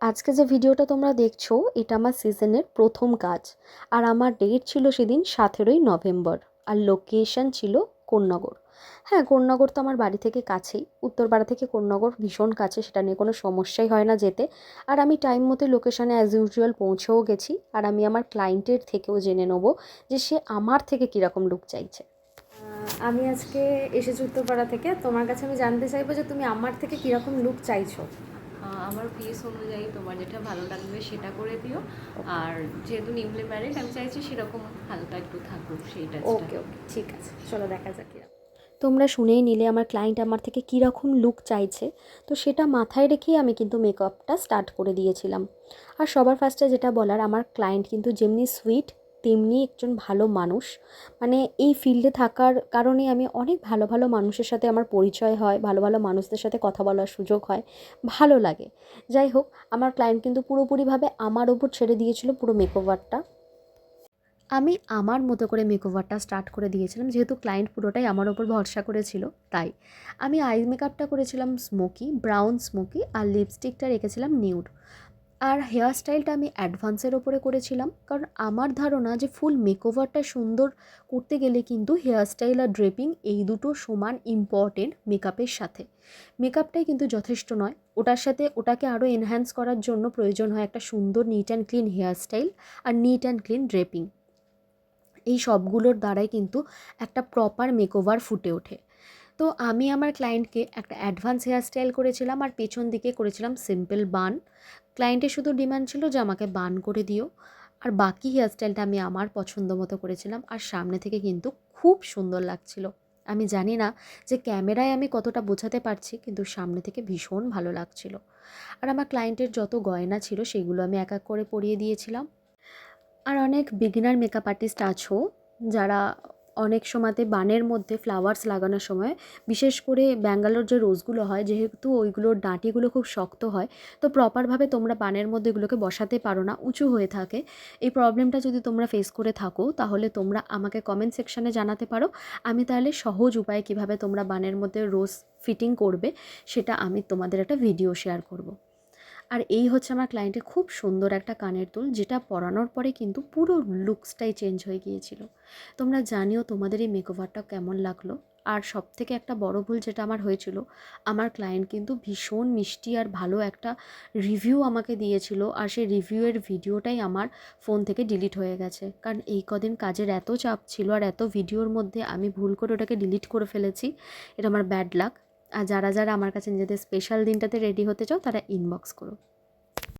আজকে যে ভিডিওটা তোমরা দেখছ, এটা আমার সিজনের প্রথম কাজ। আর আমার ডেট ছিল সেদিন সতেরোই নভেম্বর, আর লোকেশন ছিল কোন্নগর। হ্যাঁ কোন্নগর তো আমার বাড়ি থেকে কাছেই। উত্তরপাড়া থেকে কোন্নগর ভীষণ কাছে, সেটা নিয়ে কোনো সমস্যাই হয় না যেতে। আর আমি টাইম মতো লোকেশানে অ্যাজ ইউজুয়াল পৌঁছেও গেছি। আর আমি আমার ক্লায়েন্টের থেকেও জেনে নেব যে সে আমার থেকে কীরকম লুক চাইছে। আমি আজকে এসেছি উত্তরপাড়া থেকে। তোমার কাছে আমি জানতে চাইব যে তুমি আমার থেকে কীরকম লুক চাইছো। আমার পিস অনুযায়ী তোমার যেটা ভালো লাগবে সেটা করে দিও। আর যেহেতু নিউলি ম্যারিড আমি চাইছি সেরকম হালকা একটু থাকুক সেইটা ওকে ওকে ঠিক আছে। চলো দেখা যাক তোমরা শুনেই নিলে আমার ক্লায়েন্ট আমার থেকে কীরকম লুক চাইছে। তো সেটা মাথায় রেখেই আমি কিন্তু মেকআপটা স্টার্ট করে দিয়েছিলাম। আর সবার ফার্স্টে যেটা বলার, আমার ক্লায়েন্ট কিন্তু যেমনি সুইট তেমনি একজন ভালো মানুষ। মানে এই ফিল্ডে থাকার কারণে আমি অনেক ভালো ভালো মানুষের সাথে আমার পরিচয় হয়, ভালো ভালো মানুষদের সাথে কথা বলার সুযোগ হয়, ভালো লাগে। যাই হোক, আমার ক্লায়েন্ট কিন্তু পুরোপুরিভাবে আমার ওপর ছেড়ে দিয়েছিল পুরো মেকওভারটা আমি আমার মতো করে মেকওভারটা স্টার্ট করে দিয়েছিলাম, যেহেতু ক্লায়েন্ট পুরোটাই আমার ওপর ভরসা করেছিল, তাই। আমি আই মেকআপটা করেছিলাম স্মোকি ব্রাউন স্মোকি আর লিপস্টিকটা রেখেছিলাম নিউড আর হেয়ার স্টাইলটা আমি অ্যাডভান্সের ওপরে করেছিলাম। কারণ আমার ধারণা যে ফুল মেকওভারটা সুন্দর করতে গেলে কিন্তু হেয়ার স্টাইল আর ড্রেপিং এই দুটো সমান ইম্পর্টেন্ট মেকআপের সাথে। মেকআপটাই কিন্তু যথেষ্ট নয়। ওটার সাথে ওটাকে আরও এনহ্যান্স করার জন্য প্রয়োজন হয় একটা সুন্দর neat and clean hair style R neat and clean draping এই সবগুলোর দ্বারাই কিন্তু একটা প্রপার মেকওভার ফুটে ওঠে। তো আমি আমার ক্লায়েন্টকে একটা অ্যাডভান্স হেয়ার স্টাইল করেছিলাম আর পেছন দিকে করেছিলাম সিম্পল বান ক্লায়েন্টের শুধু ডিমান্ড ছিল যে আমাকে বান করে দিও। আর বাকি হেয়ার স্টাইলটা আমি আমার পছন্দ মতো করেছিলাম আর সামনে থেকে কিন্তু খুব সুন্দর লাগছিল। আমি জানি না যে ক্যামেরায় আমি কতটা বোঝাতে পারছি, কিন্তু সামনে থেকে ভীষণ ভালো লাগছিল। আর আমার ক্লায়েন্টের যত গয়না ছিল সেগুলো আমি এক এক করে পরিয়ে দিয়েছিলাম। আর অনেক বিগিনার মেকআপ আর্টিস্ট আছো যারা অনেক সময়তে বানের মধ্যে ফ্লাওয়ার্স লাগানোর সময়, বিশেষ করে ব্যাঙ্গালোর যে রোজগুলো হয়, যেহেতু ওইগুলোর ডাঁটিগুলো খুব শক্ত হয়, তো প্রপারভাবে তোমরা বানের মধ্যে এগুলোকে বসাতে পারো না, উঁচু হয়ে থাকে এই প্রবলেমটা যদি তোমরা ফেস করে থাকো, তাহলে তোমরা আমাকে কমেন্ট সেকশানে জানাতে পারো আমি তাহলে সহজ উপায়ে কীভাবে তোমরা বানের মধ্যে রোজ ফিটিং করবে, সেটা আমি তোমাদের একটা ভিডিও শেয়ার করব। আর এই হচ্ছে আমার ক্লায়েন্টের খুব সুন্দর একটা কানের দুল, যেটা পরানোর পরে কিন্তু পুরো লুকসটাই চেঞ্জ হয়ে গিয়েছিল। তোমরা জানিও তোমাদের এই মেকওভারটা কেমন লাগল? আর সব থেকে একটা বড় ভুল যেটা আমার হয়েছিল, আমার ক্লায়েন্ট কিন্তু ভীষণ মিষ্টি আর ভালো একটা রিভিউ আমাকে দিয়েছিল, আর সেই রিভিউয়ের ভিডিওটাই আমার ফোন থেকে ডিলিট হয়ে গেছে। কারণ এই কদিন কাজের এত চাপ ছিল আর এত ভিডিওর মধ্যে আমি ভুল করে ওটাকে ডিলিট করে ফেলেছি, এটা আমার ব্যাড লাক আর যারা যারা আমার কাছে নিজেদের স্পেশাল দিনটাতে রেডি হতে চাও তারা ইনবক্স করো।